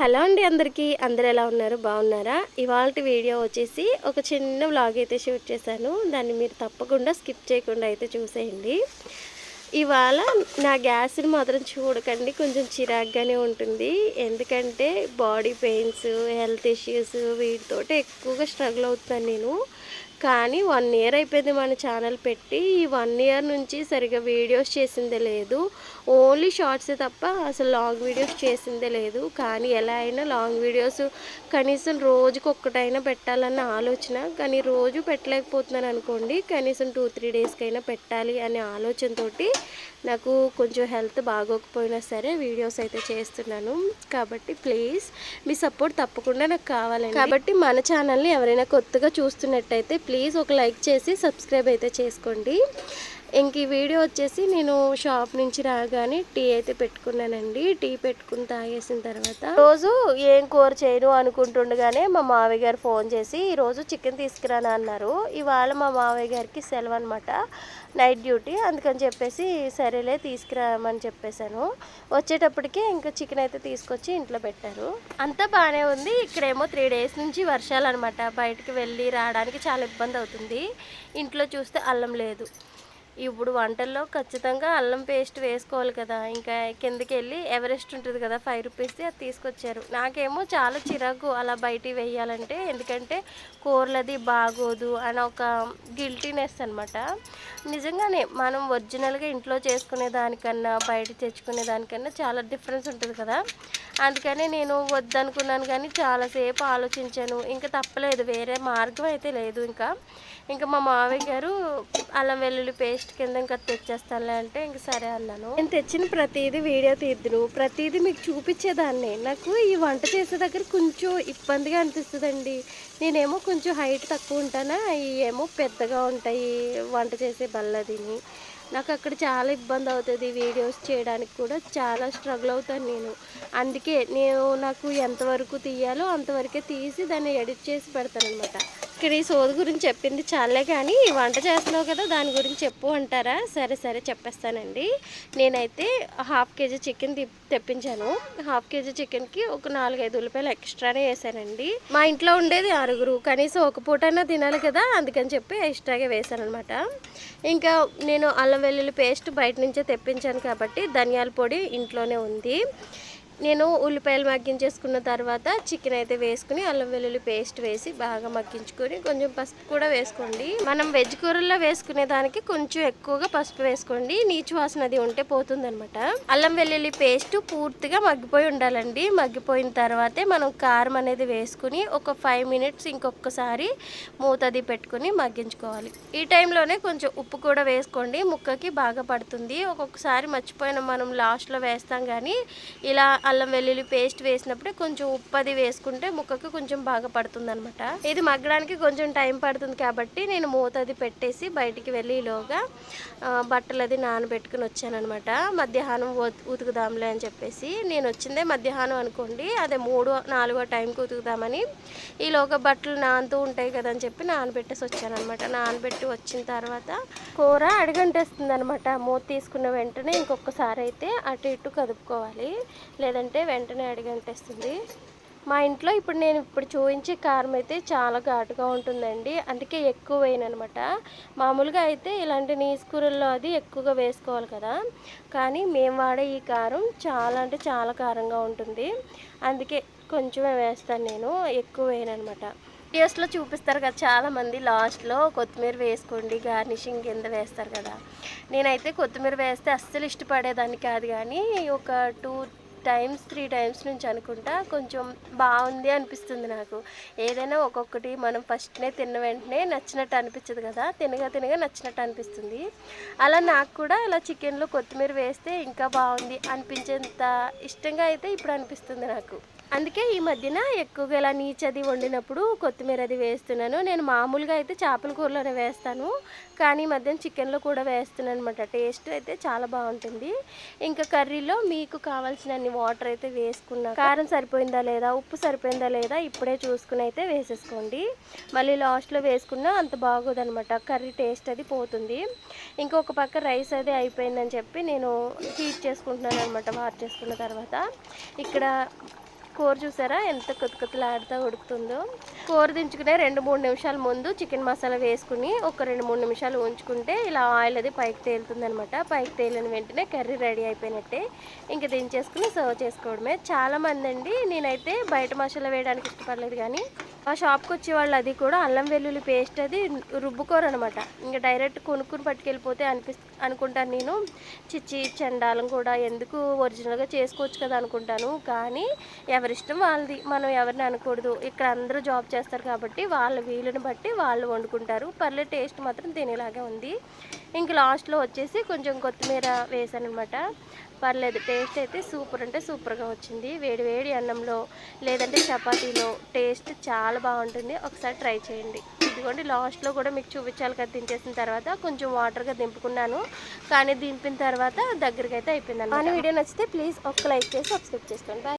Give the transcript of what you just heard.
Hello అండి అందరికీ. అందరు ఎలా ఉన్నారు? బాగున్నారా? ఇవాళ వీడియో వచ్చేసి ఒక చిన్న వ్లాగ్ అయితే షూట్ చేశాను. దాన్ని మీరు తప్పకుండా స్కిప్ చేయకుండా అయితే చూసేయండి. ఇవాళ నా గ్యాస్ని మాత్రం చూడకండి. కొంచెం చిరాగ్గానే ఉంటుంది. ఎందుకంటే బాడీ పెయిన్స్ హెల్త్ ఇష్యూస్ వీటితోటి ఎక్కువగా స్ట్రగుల్ అవుతాను నేను. కానీ వన్ ఇయర్ అయిపోయింది మన ఛానల్ పెట్టి. ఈ వన్ ఇయర్ నుంచి సరిగా వీడియోస్ చేసిందే లేదు. ఓన్లీ షార్ట్సే తప్ప అసలు లాంగ్ వీడియోస్ చేసిందే లేదు. కానీ ఎలా అయినా లాంగ్ వీడియోస్ కనీసం రోజుకి ఒక్కటైనా పెట్టాలన్న ఆలోచన. కానీ రోజు పెట్టలేకపోతున్నాను అనుకోండి కనీసం టూ త్రీ డేస్కైనా పెట్టాలి అనే ఆలోచనతో నాకు కొంచెం హెల్త్ బాగోకపోయినా సరే వీడియోస్ అయితే చేస్తున్నాను. కాబట్టి ప్లీజ్ మీ సపోర్ట్ తప్పకుండా నాకు కావాలండి. కాబట్టి మన ఛానల్ని ఎవరైనా కొత్తగా చూస్తున్నట్టయితే ప్లీజ్ ఒక లైక్ చేసి సబ్స్క్రైబ్ అయితే చేసుకోండి. ఇంక ఈ వీడియో వచ్చేసి నేను షాప్ నుంచి రాగానే టీ అయితే పెట్టుకున్నానండి. టీ పెట్టుకుని తాగేసిన తర్వాత రోజు ఏం కూర చేయను అనుకుంటుండగానే మా మావయ్య గారు ఫోన్ చేసి ఈరోజు చికెన్ తీసుకురానా? అన్నారు. ఇవాళ మా మావయ్య గారికి సెలవు అనమాట నైట్ డ్యూటీ. అందుకని చెప్పేసి సరేలే తీసుకురామని చెప్పేశాను. వచ్చేటప్పటికే ఇంకా చికెన్ అయితే తీసుకొచ్చి ఇంట్లో పెట్టారు. అంతా బాగానే ఉంది. ఇక్కడేమో త్రీ డేస్ నుంచి వర్షాలు అనమాట బయటకు వెళ్ళి రావడానికి చాలా ఇబ్బంది అవుతుంది. ఇంట్లో చూస్తే అల్లం లేదు. ఇప్పుడు వంటల్లో ఖచ్చితంగా అల్లం పేస్ట్ వేసుకోవాలి కదా. ఇంకా కిందకి వెళ్ళి ఎవరెస్ట్ ఉంటుంది కదా ఫైవ్ రూపీస్ది అది తీసుకొచ్చారు. నాకేమో చాలా చిరాకు అలా బయటికి వేయాలంటే ఎందుకంటే కూరలది బాగోదు అని ఒక గిల్టీనెస్ అనమాట నిజంగానే మనం ఒరిజినల్గా ఇంట్లో చేసుకునే దానికన్నా బయట తెచ్చుకునే దానికన్నా చాలా డిఫరెన్స్ ఉంటుంది కదా. అందుకని నేను వద్దనుకున్నాను కానీ చాలాసేపు ఆలోచించాను. ఇంకా తప్పలేదు వేరే మార్గం అయితే లేదు ఇంకా. ఇంకా మా మావయ్య గారు అల్లం వెల్లుల్లి పేస్ట్ కింద ఇంకా తెచ్చేస్తానులే అంటే ఇంక సరే అన్నాను. నేను తెచ్చిన ప్రతిదీ వీడియో తీద్దును. ప్రతిదీ మీకు చూపించేదాన్ని. నాకు ఈ వంట చేసే దగ్గర కొంచెం ఇబ్బందిగా అనిపిస్తుందండి. నేనేమో కొంచెం హైట్ తక్కువ ఉంటానా? ఇవి ఏమో పెద్దగా ఉంటాయి వంట చేసే బల్లదిని. నాకు అక్కడ చాలా ఇబ్బంది అవుతుంది వీడియోస్ చేయడానికి కూడా. చాలా స్ట్రగుల్ అవుతాను నేను. అందుకే నేను నాకు ఎంతవరకు తీయాలో అంతవరకే తీసి దాన్ని ఎడిట్ చేసి పెడతాను అనమాట ఇక్కడ ఈ సోది గురించి చెప్పింది చాలే కానీ వంట చేస్తున్నావు కదా దాని గురించి చెప్పు అంటారా? సరే సరే చెప్పేస్తానండి. నేనైతే హాఫ్ కేజీ చికెన్ తెప్పించాను. హాఫ్ కేజీ చికెన్కి ఒక నాలుగైదు ఉల్లిపాయలు ఎక్స్ట్రానే వేసానండి. మా ఇంట్లో ఉండేది ఆరుగురు. కనీసం ఒక పూటైనా తినాలి కదా అందుకని చెప్పి ఎక్స్ట్రాగా వేసాను అనమాట ఇంకా నేను అల్లం వెల్లుల్లి పేస్ట్ బయట నుంచే తెప్పించాను కాబట్టి ధనియాల పొడి ఇంట్లోనే ఉంది. నేను ఉల్లిపాయలు మగ్గించేసుకున్న తర్వాత చికెన్ అయితే వేసుకుని అల్లం వెల్లుల్లి పేస్ట్ వేసి బాగా మగ్గించుకొని కొంచెం పసుపు కూడా వేసుకోండి. మనం వెజ్ కూరల్లో వేసుకునే దానికి కొంచెం ఎక్కువగా పసుపు వేసుకోండి. నీచు వాసన అది ఉంటే పోతుందనమాట అల్లం వెల్లుల్లి పేస్ట్ పూర్తిగా మగ్గిపోయి ఉండాలండి. మగ్గిపోయిన తర్వాతే మనం కారం అనేది వేసుకుని ఒక ఫైవ్ మినిట్స్ ఇంకొకసారి మూతది పెట్టుకుని మగ్గించుకోవాలి. ఈ టైంలోనే కొంచెం ఉప్పు కూడా వేసుకోండి. ముక్కకి బాగా పడుతుంది. ఒక్కొక్కసారి మర్చిపోయిన మనం లాస్ట్లో వేస్తాం కానీ ఇలా అల్లం వెల్లుల్లి పేస్ట్ వేసినప్పుడే కొంచెం ఉప్పు అది వేసుకుంటే ముక్కకు కొంచెం బాగా పడుతుంది అనమాట ఇది మగ్గడానికి కొంచెం టైం పడుతుంది కాబట్టి నేను మూత అది పెట్టేసి బయటికి వెళ్ళి ఈలోగా బట్టలు అది నానబెట్టుకుని వచ్చానమాట మధ్యాహ్నం ఉతుకుదాంలే అని చెప్పేసి నేను వచ్చిందే మధ్యాహ్నం అనుకోండి అదే మూడో నాలుగో టైంకి ఉతుకుదామని ఈలోగా బట్టలు నానుతూ ఉంటాయి కదా అని చెప్పి నానబెట్టేసి వచ్చానమాట నానబెట్టి వచ్చిన తర్వాత కూర అడిగంటేస్తుంది అనమాట మూత తీసుకున్న వెంటనే ఇంకొకసారి అయితే అటు ఇటు కదుపుకోవాలి. అంటే వెంటనే అడిగంటేస్తుంది మా ఇంట్లో ఇప్పుడు నేను ఇప్పుడు చూపించే కారం అయితే చాలా ఘాటుగా ఉంటుందండి. అందుకే ఎక్కువ వేయనమాట మామూలుగా అయితే ఇలాంటి నీసుకూరల్లో అది ఎక్కువగా వేసుకోవాలి కదా. కానీ మేము వాడే ఈ కారం చాలా అంటే చాలా కారంగా ఉంటుంది. అందుకే కొంచెమే వేస్తాను నేను ఎక్కువ వేయనమాట వీడియోస్లో చూపిస్తారు కదా చాలామంది లాస్ట్లో కొత్తిమీర వేసుకోండి గార్నిషింగ్ కింద వేస్తారు కదా. నేనైతే కొత్తిమీర వేస్తే అస్సలు ఇష్టపడేదాన్ని కాదు కానీ ఒక టూ టైమ్స్ త్రీ టైమ్స్ నుంచి అనుకుంటా కొంచెం బాగుంది అనిపిస్తుంది నాకు. ఏదైనా ఒక్కొక్కటి మనం ఫస్ట్నే తిన్న వెంటనే నచ్చినట్టు అనిపించదు కదా తినగా తినగా నచ్చినట్టు అనిపిస్తుంది. అలా నాకు కూడా ఇలా చికెన్లో కొత్తిమీర వేస్తే ఇంకా బాగుంది అనిపించేంత ఇష్టంగా అయితే ఇప్పుడు అనిపిస్తుంది నాకు. అందుకే ఈ మధ్యన ఎక్కువగా ఇలా నీచది వండినప్పుడు కొత్తిమీర అది వేస్తున్నాను. నేను మామూలుగా అయితే చేపల కూరలోనే వేస్తాను కానీ ఈ మధ్యన చికెన్లో కూడా వేస్తున్నాను అనమాట టేస్ట్ అయితే చాలా బాగుంటుంది. ఇంకా కర్రీలో మీకు కావాల్సిన వాటర్ అయితే వేసుకున్నా కారం సరిపోయిందా లేదా ఉప్పు సరిపోయిందా లేదా ఇప్పుడే చూసుకుని అయితే వేసేసుకోండి. మళ్ళీ లాస్ట్లో వేసుకున్నా అంత బాగోదనమాట కర్రీ టేస్ట్ అది పోతుంది. ఇంకొక పక్క రైస్ అది అయిపోయిందని చెప్పి నేను హీట్ చేసుకుంటున్నాను అనమాట వార్ చేసుకున్న తర్వాత. ఇక్కడ కూర చూసారా? ఎంత కొత్త కొత్తలాడుతూ ఉడుకుతుందో. కూర దించుకునే రెండు మూడు నిమిషాల ముందు చికెన్ మసాలా వేసుకుని ఒక రెండు మూడు నిమిషాలు ఉంచుకుంటే ఇలా ఆయిల్ అది పైకి తేలుతుంది అనమాట పైకి తేలిన వెంటనే కర్రీ రెడీ అయిపోయినట్టే ఇంకా దించేసుకుని సర్వ్ చేసుకోవడమే. చాలామంది అండి నేనైతే బయట మసాలా వేయడానికి ఇష్టపడలేదు కానీ ఆ షాప్కి వచ్చే వాళ్ళు అది కూడా అల్లం వెల్లుల్లి పేస్ట్ అది రుబ్బుకోరు అనమాట ఇంకా డైరెక్ట్ కొనుక్కుని పట్టుకెళ్ళిపోతే అనిపిస్తుంది అనుకుంటాను నేను. చిచ్చి చండాలం కూడా ఎందుకు ఒరిజినల్గా చేసుకోవచ్చు కదా అనుకుంటాను. కానీ ఎవరిష్టం వాళ్ళది. మనం ఎవరిని అనకూడదు. ఇక్కడ అందరూ జాబ్ చేస్తారు కాబట్టి వాళ్ళ వీలుని బట్టి వాళ్ళు వండుకుంటారు. పర్లే టేస్ట్ మాత్రం తినేలాగే ఉంది. ఇంక లాస్ట్లో వచ్చేసి కొంచెం కొత్తిమీర వేసాను అనమాట పర్లేదు టేస్ట్ అయితే సూపర్ అంటే సూపర్గా వచ్చింది. వేడి వేడి అన్నంలో లేదంటే చపాతీలో టేస్ట్ చాలా బాగుంటుంది. ఒకసారి ట్రై చేయండి. ఇదిగోండి లాస్ట్లో కూడా మీకు చూపించాలి కదా దించేసిన తర్వాత కొంచెం వాటర్గా దింపుకున్నాను. కానీ దింపిన తర్వాత దగ్గరికి అయితే అయిపోయింది అన్నమాట. వీడియో నచ్చితే ప్లీజ్ ఒక్క లైక్ చేసి సబ్స్క్రైబ్ చేసుకోండి. బాయ్